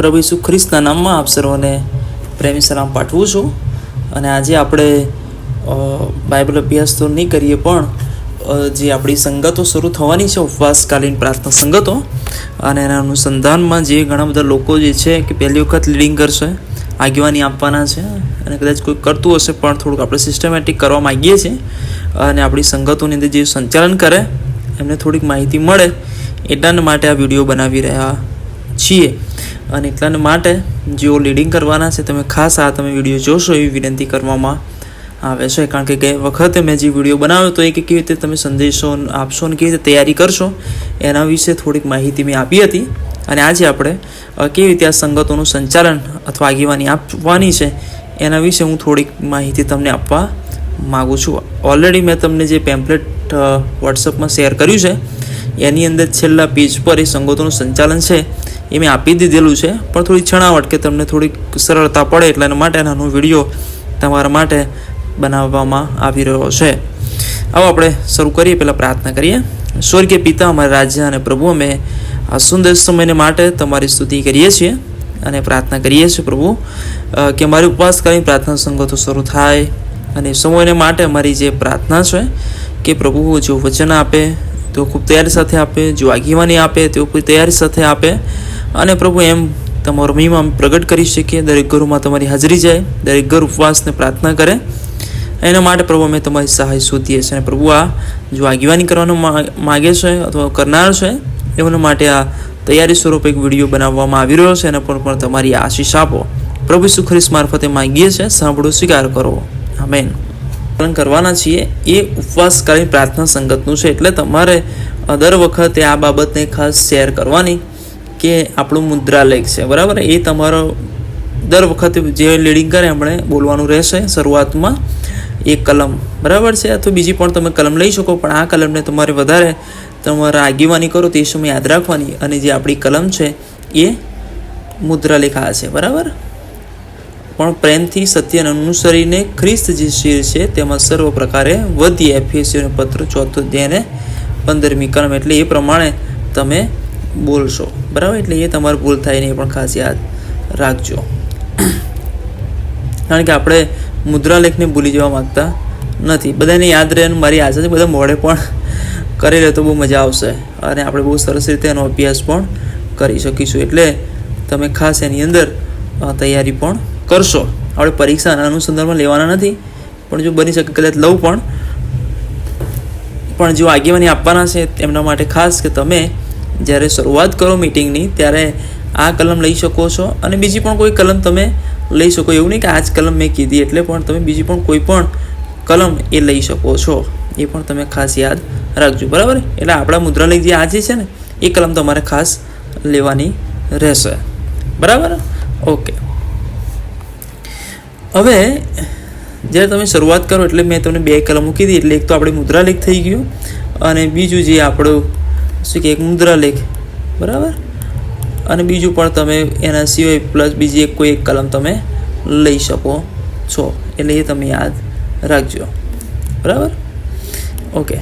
પ્રભુ ઈસુ ખ્રિસ્તના નામમાં આપ સર્વને પ્રેમી સલામ પાઠવું છું. અને આજે આપણે બાઇબલ અભ્યાસ તો નહીં કરીએ પણ જે આપણી સંગતો શરૂ થવાની છે, ઉપવાસકાલીન પ્રાર્થના સંગતો, અને એના અનુસંધાનમાં જે ઘણા બધા લોકો જે છે કે પહેલી વખત લીડિંગ કરશે, આગેવાની આપવાના છે, અને કદાચ કોઈ કરતું હશે પણ થોડુંક આપણે સિસ્ટમેટિક કરવા માગીએ છીએ, અને આપણી સંગતોની અંદર જે સંચાલન કરે, એમને થોડીક માહિતી મળે, એટલા માટે આ વીડિયો બનાવી રહ્યા છીએ. અને એટલાને માટે જેઓ લીડિંગ કરવાના છે, તમે ખાસ આ તમે વીડિયો જોશો એવી વિનંતી કરવામાં આવે છે. કારણ કે ગઈ વખતે મેં જે વીડિયો બનાવ્યો તો એ કે કેવી રીતે તમે સંદેશો આપશો અને કેવી રીતે તૈયારી કરશો, એના વિશે થોડીક માહિતી મેં આપી હતી. અને આજે આપણે કેવી રીતે આ સંગતોનું સંચાલન અથવા આગેવાની આપવાની છે, એના વિશે હું થોડીક માહિતી તમને આપવા માગું છું. ઓલરેડી મેં તમને જે પેમ્પલેટ વોટ્સઅપમાં શેર કર્યું છે એની અંદર છેલ્લા પેજ પર એ સંગતોનું સંચાલન છે, એ મેં આપી દીધેલું છે, પણ થોડી છણાવટ કે તમને થોડીક સરળતા પડે એટલા માટે નાનો વીડિયો તમારા માટે બનાવવામાં આવી રહ્યો છે. આવો આપણે શરૂ કરીએ, પહેલાં પ્રાર્થના કરીએ. સ્વર્ગીય પિતા, અમારા રાજ્ય અને પ્રભુ, અમે આ સુંદર સમયને માટે તમારી સ્તુતિ કરીએ છીએ અને પ્રાર્થના કરીએ છીએ પ્રભુ કે અમારી ઉપવાસ કરીને પ્રાર્થના સંગતો શરૂ થાય અને સમયને માટે અમારી જે પ્રાર્થના છે, કે પ્રભુ જો વચન આપે તેઓ ખૂબ તૈયારી સાથે આપે, જો આગેવાની આપે, તેઓ કોઈ તૈયારી સાથે આપે. અને પ્રભુ, એમ તમારો મહિમા પ્રગટ કરી શકીએ. દરેક ઘરોમાં તમારી હાજરી જાય, દરેક ઘર ઉપવાસને પ્રાર્થના કરે. એના માટે પ્રભુ, અમે તમારી સહાય શોધીએ છીએ. અને પ્રભુ, આ જો આગેવાની કરવાનું માગે છે અથવા કરનાર છે, એમના માટે આ તૈયારી સ્વરૂપે એક વીડિયો બનાવવામાં આવી રહ્યો છે. એના પર પણ તમારી આશીષ આપો. પ્રભુ સુખરીશ મારફતે માંગીએ છીએ. સાંભળો, સ્વીકાર કરો. આમેન. પાલન કરવાના છીએ, એ ઉપવાસકાલીન પ્રાર્થના સંગતનું છે. એટલે તમારે દર વખતે આ બાબતને ખાસ શેર કરવાની કે આપણું મુદ્રાલેખ છે. બરાબર? એ તમારો દર વખતે જે લીડિંગ કરે એમણે બોલવાનું રહેશે શરૂઆતમાં એ કલમ. બરાબર છે? અથવા બીજી પણ તમે કલમ લઈ શકો, પણ આ કલમને તમારે વધારે તમારા આગેવાની કરો તે સમય યાદ રાખવાની. અને જે આપણી કલમ છે, એ મુદ્રાલેખ આ છે. બરાબર? પણ પ્રેમથી સત્યને અનુસરીને ખ્રિસ્ત જે શિર છે તેમાં સર્વ પ્રકારે વધીએ એફએસીઓને પત્ર ચોથો અધ્યાયને પંદરમી કલમ એટલે એ પ્રમાણે તમે બોલશો. બરાબર? એટલે એ તમારે ભૂલ થાય નહીં પણ ખાસ યાદ રાખજો. કારણ કે આપણે મુદ્રાલેખને ભૂલી જવા માંગતા નથી. બધાને યાદ રહે મારી આશા છે બધા મોડે પણ કરી લે તો બહુ મજા આવશે. અને આપણે બહુ સરસ રીતે એનો અભ્યાસ પણ કરી શકીશું. એટલે તમે ખાસ એની અંદર તૈયારી પણ કરશો. આપણે પરીક્ષાના અનુસંધાનમાં લેવાના નથી, પણ જો બની શકે કદાચ લઉં પણ. પણ જો આગેવાની આપવાના છે એમના માટે ખાસ કે તમે જ્યારે શરૂઆત કરો મિટિંગની, ત્યારે આ કલમ લઈ શકો છો અને બીજી પણ કોઈ કલમ તમે લઈ શકો. એવું નહીં કે આ જ કલમ મેં કીધી એટલે પણ તમે બીજી પણ કોઈ પણ કલમ એ લઈ શકો છો. એ પણ તમે ખાસ યાદ રાખજો. બરાબર? એટલે આપણા મુદ્રાલય જે આજે છે ને, એ કલમ તમારે ખાસ લેવાની રહેશે. બરાબર? ઓકે. હવે, જ્યારે તમે શરૂઆત કરો એટલે મેં તમને બે કલમ મૂકી દીધી એટલે એક તો આપણે મુદ્રાલેખ થઈ ગયું અને બીજું જે આપણું, શું કે એક મુદ્રાલેખ, બરાબર? અને બીજું પણ તમે એના સિવાય પ્લસ બીજી એક કોઈ એક કલમ તમે લઈ શકો છો. એટલે એ તમે યાદ રાખજો. બરાબર? ઓકે.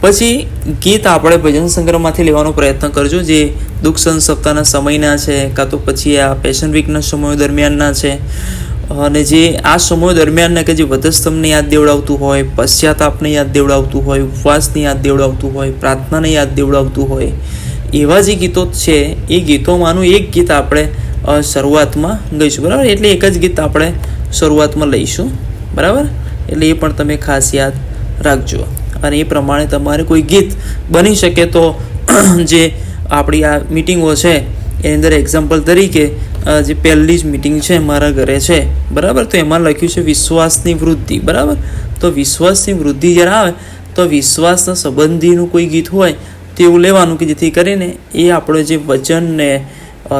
પછી ગીત આપણે ભજન સંગ્રહમાંથી લેવાનો પ્રયત્ન કરજો. જે દુઃખ સંત સપ્તાહના સમયના છે, કાં તો પછી આ પેશન વીકના સમયો દરમિયાનના છે અને જે આ સમય દરમિયાનના કે જે વધસ્તંભને યાદ દેવડાવતું હોય, પશ્ચાતાપને યાદ દેવડાવતું હોય, ઉપવાસને યાદ દેવડાવતું હોય, પ્રાર્થનાને યાદ દેવડાવતું હોય, એવા જે ગીતો છે, એ ગીતોમાંનું એક ગીત આપણે શરૂઆતમાં ગઈશું. બરાબર? એટલે એક જ ગીત આપણે શરૂઆતમાં લઈશું. બરાબર? એટલે એ પણ તમે ખાસ યાદ રાખજો. અને એ પ્રમાણે તમારે કોઈ ગીત બની શકે તો, જે આપણી આ મિટિંગો છે, એની અંદર એક્ઝામ્પલ તરીકે જે પહેલી જ મિટિંગ છે મારા ઘરે છે, બરાબર? તો એમાં લખ્યું છે વિશ્વાસની વૃદ્ધિ, બરાબર? તો વિશ્વાસની વૃદ્ધિ જ્યારે આવે, તો વિશ્વાસના સંબંધીનું કોઈ ગીત હોય તેવું લેવાનું કે જેથી કરીને એ આપણો જે વચનને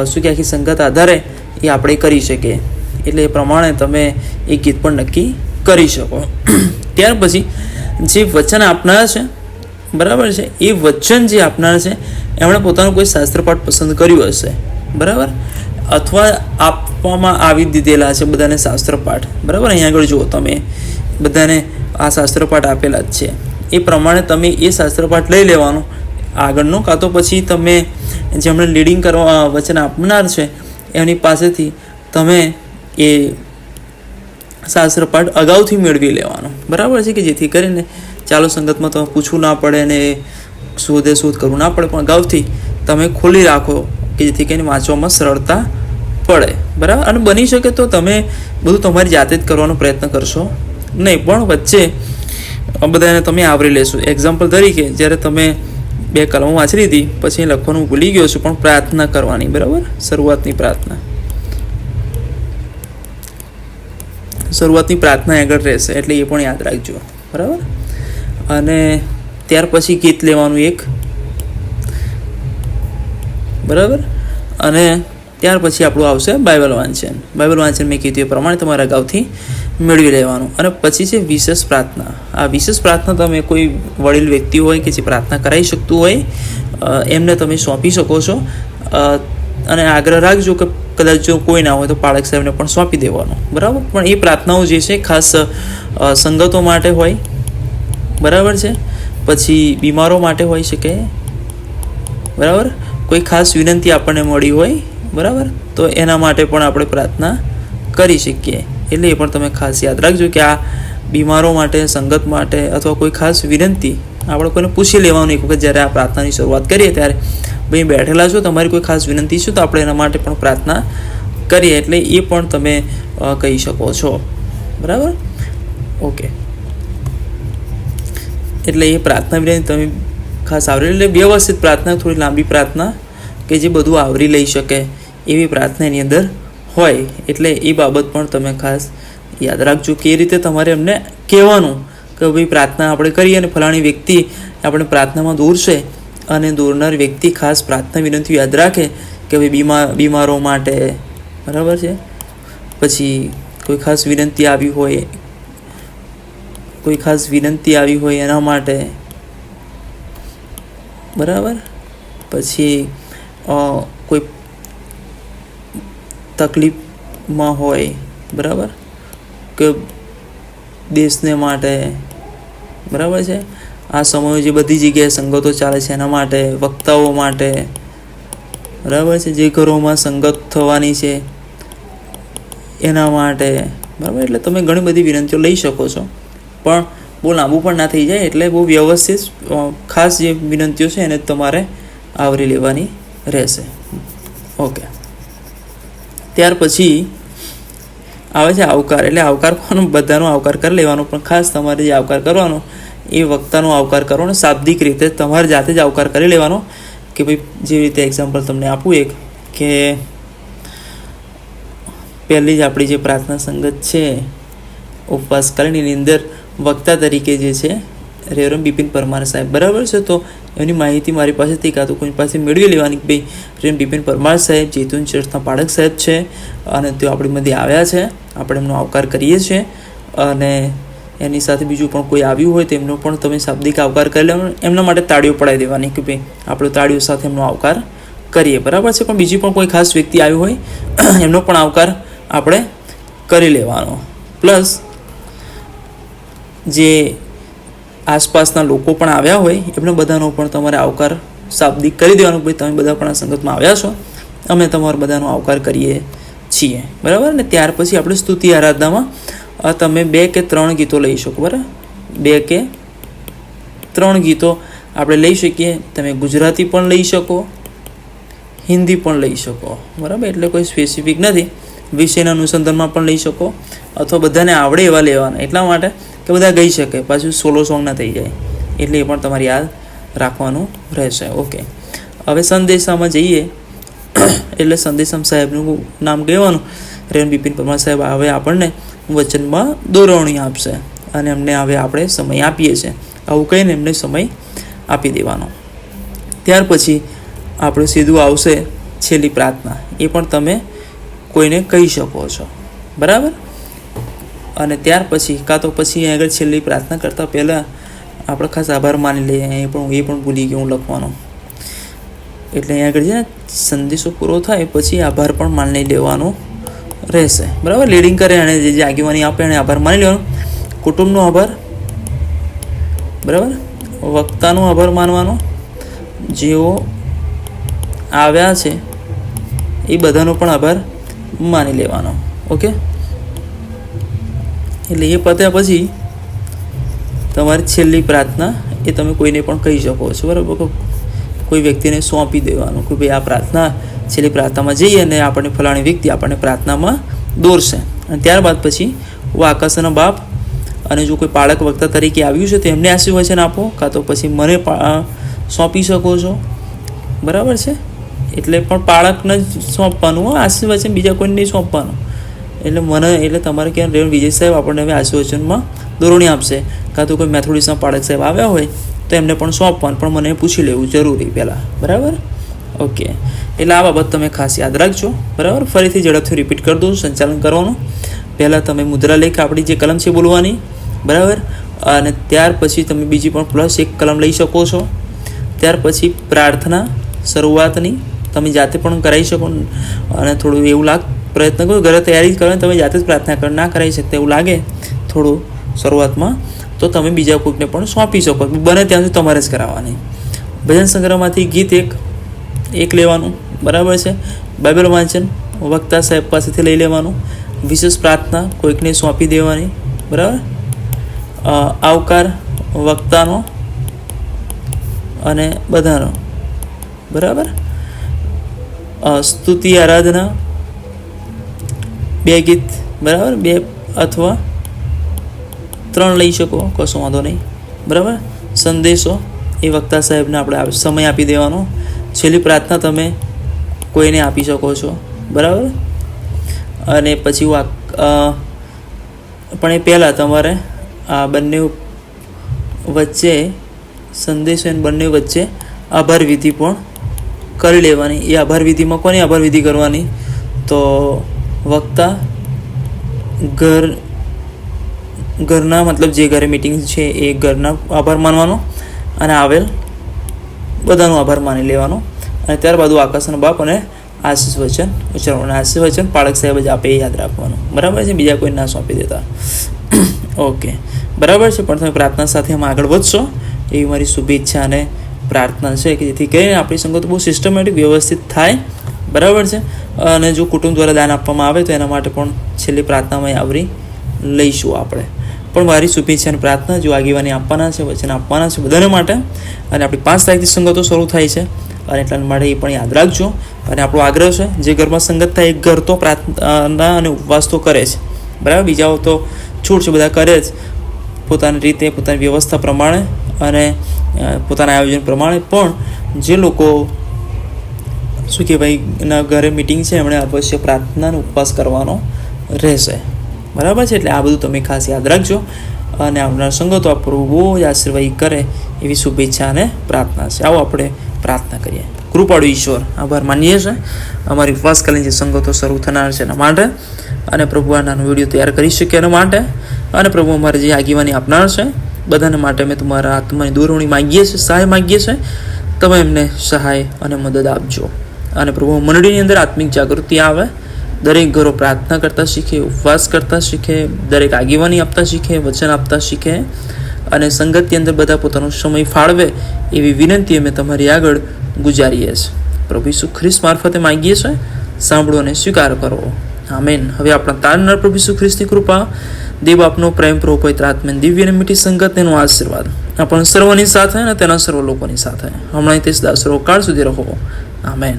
શું કે આખી સંગત આધારે એ આપણે કરી શકીએ. એટલે એ પ્રમાણે તમે એ ગીત પણ નક્કી કરી શકો. ત્યાર પછી જે વચન આપનાર છે, બરાબર છે? એ વચન જે આપનાર છે, એમણે પોતાનું કોઈ શાસ્ત્રપાઠ પસંદ કર્યું હશે, બરાબર? અથવા આપવામાં આવી દીધેલા છે બધાને શાસ્ત્રપાઠ. બરાબર? અહીંયા આગળ જુઓ તમે. બધાને આ શાસ્ત્રપાઠ આપેલા જ છે. એ પ્રમાણે તમે એ શાસ્ત્રપાઠ લઈ લેવાનો. આગળનો કાં તો પછી તમે જેમણે લીડિંગ કરવા વચન આપનાર છે એની પાસેથી તમે એ શાસ્ત્ર પાઠ અગાઉથી મેળવી લેવાનો. બરાબર છે કે જેથી કરીને ચાલો સંગતમાં તમે પૂછવું ના પડે ને શોધે શોધ કરવું ના પડે, પણ અગાઉથી તમે ખોલી રાખો કે જેથી કરીને વાંચવામાં સરળતા પડે. બરાબર? અને બની શકે તો તમે બધું તમારી જાતે જ કરવાનો પ્રયત્ન કરશો. નહીં, પણ વચ્ચે બધાને તમે આવરી લેશો. એક્ઝામ્પલ તરીકે, જ્યારે તમે બે કલમો વાંચી લીધી, પછી લખવાનું ભૂલી ગયો છું, પણ પ્રાર્થના કરવાની, બરાબર? શરૂઆતની પ્રાર્થના. શરૂઆતની પ્રાર્થના આગળ રહેશે, એટલે એ પણ યાદ રાખજો. બરાબર? અને ત્યાર પછી ગીત લેવાનું એક. બરાબર? અને ત્યાર પછી આપણું આવશે બાઇબલ વાંચન. બાઇબલ વાંચન મેં કીધું એ પ્રમાણે તમારે અગાઉથી મેળવી લેવાનું. અને પછી છે વિશેષ પ્રાર્થના. આ વિશેષ પ્રાર્થના તમે કોઈ વડીલ વ્યક્તિ હોય કે જે પ્રાર્થના કરાવી શકતું હોય એમને તમે સોંપી શકો છો. અને આગ્રહ રાખજો કે કદાચ જો કોઈ ના હોય તો પાળક સાહેબને પણ સોંપી દેવાનું. બરાબર? પણ એ પ્રાર્થનાઓ જે છે ખાસ સંગતો માટે હોય. બરાબર છે? પછી બીમારો માટે હોઈ શકે. બરાબર? કોઈ ખાસ વિનંતી આપણને મળી હોય બરાબર? તો એના માટે પણ આપણે પ્રાર્થના કરી શકીએ. એટલે એ પણ તમે ખાસ યાદ રાખજો કે આ બીમારો માટે, સંગત માટે અથવા કોઈ ખાસ વિનંતી આપણે કોઈને પૂછી લેવાનું એક વખત જ્યારે આ પ્રાર્થનાની શરૂઆત કરીએ ત્યારે ભાઈ બેઠેલા છો, તમારી કોઈ ખાસ વિનંતી છે તો આપણે એના માટે પણ પ્રાર્થના કરીએ. એટલે એ પણ તમે કહી શકો છો. બરાબર? ઓકે. એટલે એ પ્રાર્થના વિનંતી તમે ખાસ આવરી એટલે વ્યવસ્થિત પ્રાર્થના, થોડી લાંબી પ્રાર્થના કે જે બધું આવરી લઈ શકે. એવી પ્રાર્થના એની અંદર હોય, એટલે એ બાબત પણ તમે ખાસ યાદ રાખજો કે એ રીતે તમારે એમને કહેવાનું કે ભાઈ પ્રાર્થના આપણે કરીએ અને ફલાણી વ્યક્તિ આપણે પ્રાર્થનામાં દૂર છે અને દોરનાર વ્યક્તિ ખાસ પ્રાર્થના વિનંતી યાદ રાખે કે ભાઈ બીમાર બીમારો માટે. બરાબર છે? પછી કોઈ ખાસ વિનંતી આવી હોય, કોઈ ખાસ વિનંતી આવી હોય એના માટે. બરાબર? પછી તકલીફમાં હોય, બરાબર? કે દેશને માટે, બરાબર છે? આ સમયે જે બધી જગ્યાએ સંગતો ચાલે છે એના માટે, વક્તાઓ માટે, બરાબર છે? જે ઘરોમાં સંગત થવાની છે એના માટે, બરાબર? એટલે તમે ઘણી બધી વિનંતીઓ લઈ શકો છો. પણ બહુ લાંબુ પણ ના થઈ જાય, એટલે બહુ વ્યવસ્થિત ખાસ જે વિનંતીઓ છે એને તમારે આવરી લેવાની રહેશે. ઓકે. ત્યાર પછી આવે છે આવકાર. એટલે આવકાર કોનો? બધાનો આવકાર કરી લેવાનો. પણ ખાસ તમારે જે આવકાર કરવાનો, એ વક્તાનો આવકાર કરવાનો શાબ્દિક રીતે તમારે જાતે જ આવકાર કરી લેવાનો. કે ભાઈ જેવી રીતે એક્ઝામ્પલ તમને આપું એક, કે પહેલી જ આપણી જે પ્રાર્થના સંગત છે, ઉપવાસ કરીને એની અંદર વક્તા તરીકે જે છે રેવરમ બિપિન પરમાર સાહેબ. બરાબર છે તો એની માહિતી મારી પાસેથી કાં તો કોઈ પાસે મેળવી લેવાની ભાઈ રેમ બિપિન પરમાર સાહેબ ચેતન ચર્ચના પાઠક સાહેબ છે અને તેઓ આપણી મધ્ય આવ્યા છે. આપણે એમનો આવકાર કરીએ છીએ અને એની સાથે બીજું પણ કોઈ આવ્યું હોય તેમનો પણ તમે શાબ્દિક આવકાર કરી લેવાનો. એમના માટે તાળીઓ પડાવી દેવાની કે ભાઈ, આપણે તાળીઓ સાથે એમનો આવકાર કરીએ. બરાબર છે? પણ બીજી પણ કોઈ ખાસ વ્યક્તિ આવી હોય, એમનો પણ આવકાર આપણે કરી લેવાનો. પ્લસ, જે આસપાસના લોકો પણ આવ્યા હોય, એમને બધાનો પણ તમારે આવકાર શાબ્દિક કરી દેવાનો ભાઈ તમે બધા પણ આ સંગતમાં આવ્યા છો. અમે તમારો બધાનો આવકાર કરીએ છીએ. બરાબર? ને ત્યાર પછી આપણે સ્તુતિ આરાધનામાં તમે બે કે ત્રણ ગીતો લઈ શકો, બરાબર? બે કે ત્રણ ગીતો આપણે લઈ શકીએ. તમે ગુજરાતી પણ લઈ શકો, હિન્દી પણ લઈ શકો, બરાબર? એટલે કોઈ સ્પેસિફિક નથી. વિષયના અનુસંધાનમાં પણ લઈ શકો, અથવા બધાને આવડે એવા લેવાના. એટલા માટે કે બધા ગઈ શકે, પાછું સોલો સોંગ ના થઈ જાય. એટલે એ પણ તમારે યાદ રાખવાનું રહેશે. ઓકે હવે સંદેશામાં જઈએ. એટલે સંદેશામ સાહેબનું નામ કહેવાનું. રેન બિપિન પરમાર સાહેબ હવે આપણને વચનમાં દોરવણી આપશે અને એમને હવે આપણે સમય આપીએ છીએ. આવું કહીને એમને સમય આપી દેવાનો. ત્યાર પછી આપણે સીધું આવશે છેલ્લી પ્રાર્થના. એ પણ તમે કોઈને કહી શકો છો. બરાબર? અને ત્યાર પછી, કાં તો પછી આગળ છેલ્લી પ્રાર્થના કરતાં પહેલાં આપણે ખાસ આભાર માની લઈએ. એ પણ એ પણ ભૂલી ગયો હું લખવાનો. એટલે અહીં આગળ છે ને, સંદેશો પૂરો થાય પછી આભાર પણ માની લેવાનો રહેશે. બરાબર? લીડિંગ કરે અને જે જે આગેવાની આપે એને આભાર માની લેવાનો. કુટુંબનો આભાર. બરાબર? વક્તાનો આભાર માનવાનો. જેઓ આવ્યા છે એ બધાનો પણ આભાર માની લેવાનો. ઓકે? એટલે એ પત્યા પછી તમારી છેલ્લી પ્રાર્થના એ તમે કોઈને પણ કહી શકો છો, બરાબર? કોઈ વ્યક્તિને સોંપી દેવાનું કે ભાઈ આ પ્રાર્થના છેલ્લી પ્રાર્થનામાં જઈએ અને આપણને ફલાણી વ્યક્તિ આપણને પ્રાર્થનામાં દોરશે. અને ત્યારબાદ પછી હું આકાશના બાપ અને જો કોઈ બાળક વક્તા તરીકે આવ્યું છે તો એમને આશીર્વચન આપો, કાં તો પછી મને સોંપી શકો છો. બરાબર છે? એટલે પણ બાળકને જ સોંપવાનું આશીર્વચન બીજા કોઈને નહીં સોંપવાનું. એટલે મને, એટલે તમારે ક્યાં રેવન વિજય સાહેબ આપણને હવે આશીર્વચનમાં દોરણી આપશે. કાં તો કોઈ મેથોડિસ્ટના પાડક સાહેબ આવ્યા હોય, તો એમને પણ સોંપવાનું, પણ મને પૂછી લેવું જરૂરી પહેલાં. બરાબર? ઓકે. એટલે આ બાબત તમે ખાસ યાદ રાખજો. બરાબર? ફરીથી ઝડપથી રિપીટ કરી દઉં સંચાલન કરવાનું. પહેલાં તમે મુદ્રા લેખ આપણી જે કલમ છે બોલવાની. બરાબર? અને ત્યાર પછી તમે બીજી પણ પ્લસ એક કલમ લઈ શકો છો. ત્યાર પછી પ્રાર્થના શરૂઆતની તમે જાતે પણ કરાવી શકો. અને થોડું એવું લાગ પ્રયત્ન કરો, ઘરે તૈયારી કરો તમે જાતે જ પ્રાર્થના કરો, ના કરાવી શકતા એવું લાગે થોડું શરૂઆતમાં, તો તમે બીજા કોઈકને પણ સોંપી શકો. બને ત્યાં સુધી તમારે જ કરાવવાની. ભજન સંગ્રહમાંથી ગીત એક એક લેવાનું, બરાબર છે? બાઇબલ વાંચન વક્તા સાહેબ પાસેથી લઈ લેવાનું. વિશેષ પ્રાર્થના કોઈકને સોંપી દેવાની, બરાબર? આવકાર વક્તાનો અને બધાનો, બરાબર? સ્તુતિ, આરાધના બે ગીત, બરાબર? બે અથવા ત્રણ લઈ શકો, કશો વાંધો નહીં. બરાબર? સંદેશો એ વક્તા સાહેબને આપણે સમય આપી દેવાનો. છેલ્લી પ્રાર્થના તમે કોઈને આપી શકો છો. બરાબર? અને પછી વાક પણ એ પહેલાં તમારે આ બંને વચ્ચે સંદેશો અને બંને વચ્ચે આભાર વિધિ પણ કરી લેવાની. એ આભાર વિધિમાં કોની આભાર વિધિ કરવાની? તો વક્તા ઘર, ઘરના મતલબ જે ઘરે મિટિંગ છે એ ઘરના આભાર માનવાનો અને આવેલ બધાનો આભાર માની લેવાનો અને ત્યારબાદ આકાશના બાપ અને આશીષ વચન ઉચ્ચારવાનું. આશીષ વચન પાળક સાહેબ જ આપે એ યાદ રાખવાનું. બરાબર છે? બીજા કોઈ ના સોંપી દેતા. ઓકે. બરાબર છે? પણ તમે પ્રાર્થના સાથે એમાં આગળ વધશો એવી મારી શુભેચ્છા અને પ્રાર્થના છે કે જેથી કરીને આપણી સંગત બહુ સિસ્ટમેટિક વ્યવસ્થિત થાય. બરાબર છે? અને જો કુટુંબ દ્વારા દાન આપવામાં આવે તો એના માટે પણ છેલ્લી પ્રાર્થનામાં આવરી લઈશું આપણે. પણ મારી શુભેચ્છા અને પ્રાર્થના, જો આગેવાની આપવાના છે, વચન આપવાના છે બધાને માટે. અને આપણી પાંચ તારીખથી સંગતો શરૂ થાય છે. અને એટલા માટે એ પણ યાદ રાખજો. અને આપણો આગ્રહ છે, જે ઘરમાં સંગત થાય એક ઘર તો પ્રાર્થના અને ઉપવાસ તો કરે છે બરાબર? બીજાઓ તો છૂટ છે, બધા કરે જ. પોતાની રીતે, પોતાની વ્યવસ્થા પ્રમાણે અને પોતાના આયોજન પ્રમાણે. પણ જે લોકો શું કહેવાય એના ઘરે મિટિંગ છે, એમણે અવશ્ય પ્રાર્થનાનો ઉપવાસ કરવાનો રહેશે. બરાબર છે? એટલે આ બધું તમે ખાસ યાદ રાખજો અને આવનાર સંગતો આ પ્રભુ જ આશીર્વાદ કરે એવી શુભેચ્છા અને પ્રાર્થના છે. આવો આપણે પ્રાર્થના કરીએ. કૃપાળુ ઈશ્વર, આભાર માનીએ છીએ. અમારી ઉપવાસકાલીન જે સંગતો શરૂ થનાર છે એના માટે અને પ્રભુ આ નાનો વીડિયો તૈયાર કરી શકીએ એના માટે અને પ્રભુ અમારે જે આગેવાની આપનાર છે, બધાને માટે અમે તમારા આત્માની દોરવણી માગીએ છીએ, સહાય માગીએ છીએ. તમે એમને સહાય અને મદદ આપજો. અને પ્રભુ મંડળીની અંદર આત્મિક જાગૃતિ આવે, દરેક ઘરો પ્રાર્થના કરતા શીખે, ઉપવાસ કરતા શીખે, દરેક આગેવાની આપતા શીખે, વચન આપતા શીખે અને સંગતની અંદર બધા પોતાનો સમય ફાળવે એવી વિનંતી અમે તમારી આગળ ગુજારીએ છીએ. પ્રભુ ઈસુ ખ્રિસ્ત મારફતે માગીએ છીએ, સાંભળો અને સ્વીકાર કરો. આમેન. હવે આપણા તારનાર પ્રભુ ઈસુ ખ્રિસ્તની કૃપા, દેવ આપનો પ્રેમ, પ્રભુ પવિત્ર આત્મા દિવ્ય અને મીઠી સંગત તેનો આશીર્વાદ. આપણ સર્વની સાથે અને તેના સર્વ લોકોની સાથે. હમણાં તે સદા સર્વકાળ સુધી રહો. આમેન.